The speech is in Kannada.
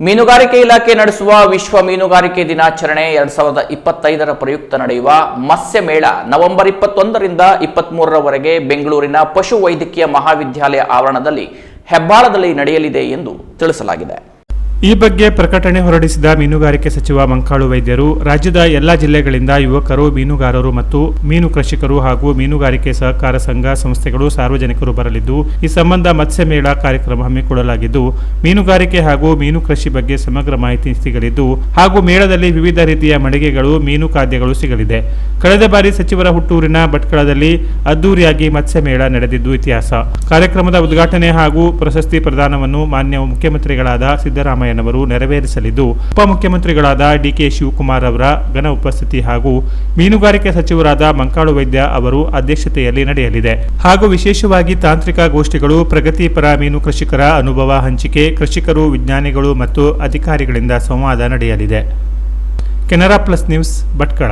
ಮೀನುಗಾರಿಕೆ ಇಲಾಖೆ ನಡೆಸುವ ವಿಶ್ವ ಮೀನುಗಾರಿಕೆ ದಿನಾಚರಣೆ ಎರಡ್ ಸಾವಿರದ ಇಪ್ಪತ್ತೈದರ ಪ್ರಯುಕ್ತ ನಡೆಯುವ ಮತ್ಸ್ಯ ಮೇಳ ನವೆಂಬರ್ ಇಪ್ಪತ್ತೊಂದರಿಂದ ಇಪ್ಪತ್ಮೂರರವರೆಗೆ ಬೆಂಗಳೂರಿನ ಪಶು ವೈದ್ಯಕೀಯ ಮಹಾವಿದ್ಯಾಲಯ ಆವರಣದಲ್ಲಿ ಹೆಬ್ಬಾಳದಲ್ಲಿ ನಡೆಯಲಿದೆ ಎಂದು ತಿಳಿಸಲಾಗಿದೆ. ಈ ಬಗ್ಗೆ ಪ್ರಕಟಣೆ ಹೊರಡಿಸಿದ ಮೀನುಗಾರಿಕೆ ಸಚಿವ ಮಂಕಾಳು ವೈದ್ಯರು, ರಾಜ್ಯದ ಎಲ್ಲಾ ಜಿಲ್ಲೆಗಳಿಂದ ಯುವಕರು, ಮೀನುಗಾರರು ಮತ್ತು ಮೀನು ಕೃಷಿಕರು ಹಾಗೂ ಮೀನುಗಾರಿಕೆ ಸಹಕಾರ ಸಂಘ ಸಂಸ್ಥೆಗಳು ಸಾರ್ವಜನಿಕರು ಬರಲಿದ್ದು, ಈ ಸಂಬಂಧ ಮತ್ಸ್ಯ ಮೇಳ ಕಾರ್ಯಕ್ರಮ ಹಮ್ಮಿಕೊಳ್ಳಲಾಗಿದ್ದು, ಮೀನುಗಾರಿಕೆ ಹಾಗೂ ಮೀನು ಕೃಷಿ ಬಗ್ಗೆ ಸಮಗ್ರ ಮಾಹಿತಿ ಸಿಗಲಿದ್ದು, ಹಾಗೂ ಮೇಳದಲ್ಲಿ ವಿವಿಧ ರೀತಿಯ ಮಳಿಗೆಗಳು, ಮೀನು ಖಾದ್ಯಗಳು ಸಿಗಲಿದೆ. ಕಳೆದ ಬಾರಿ ಸಚಿವರ ಹುಟ್ಟೂರಿನ ಭಟ್ಕಳದಲ್ಲಿ ಅದ್ದೂರಿಯಾಗಿ ಮತ್ಸ್ಯ ಮೇಳ ನಡೆದಿದ್ದು ಇತಿಹಾಸ. ಕಾರ್ಯಕ್ರಮದ ಉದ್ಘಾಟನೆ ಹಾಗೂ ಪ್ರಶಸ್ತಿ ಪ್ರದಾನವನ್ನು ಮಾನ್ಯ ಮುಖ್ಯಮಂತ್ರಿಗಳಾದ ಸಿದ್ದರಾಮಯ್ಯನವರು ನೆರವೇರಿಸಲಿದ್ದು, ಉಪಮುಖ್ಯಮಂತ್ರಿಗಳಾದ ಡಿಕೆ ಶಿವಕುಮಾರ್ ಅವರ ಘನ ಉಪಸ್ಥಿತಿ ಹಾಗೂ ಮೀನುಗಾರಿಕೆ ಸಚಿವರಾದ ಮಂಕಾಳು ವೈದ್ಯ ಅವರು ಅಧ್ಯಕ್ಷತೆಯಲ್ಲಿ ನಡೆಯಲಿದೆ. ಹಾಗೂ ವಿಶೇಷವಾಗಿ ತಾಂತ್ರಿಕ ಗೋಷ್ಠಿಗಳು ಪ್ರಗತಿಪರ ಮೀನು ಕೃಷಿಕರ ಅನುಭವ ಹಂಚಿಕೆ, ಕೃಷಿಕರು, ವಿಜ್ಞಾನಿಗಳು ಮತ್ತು ಅಧಿಕಾರಿಗಳಿಂದ ಸಂವಾದ ನಡೆಯಲಿದೆ. Canara plus news Bhatkal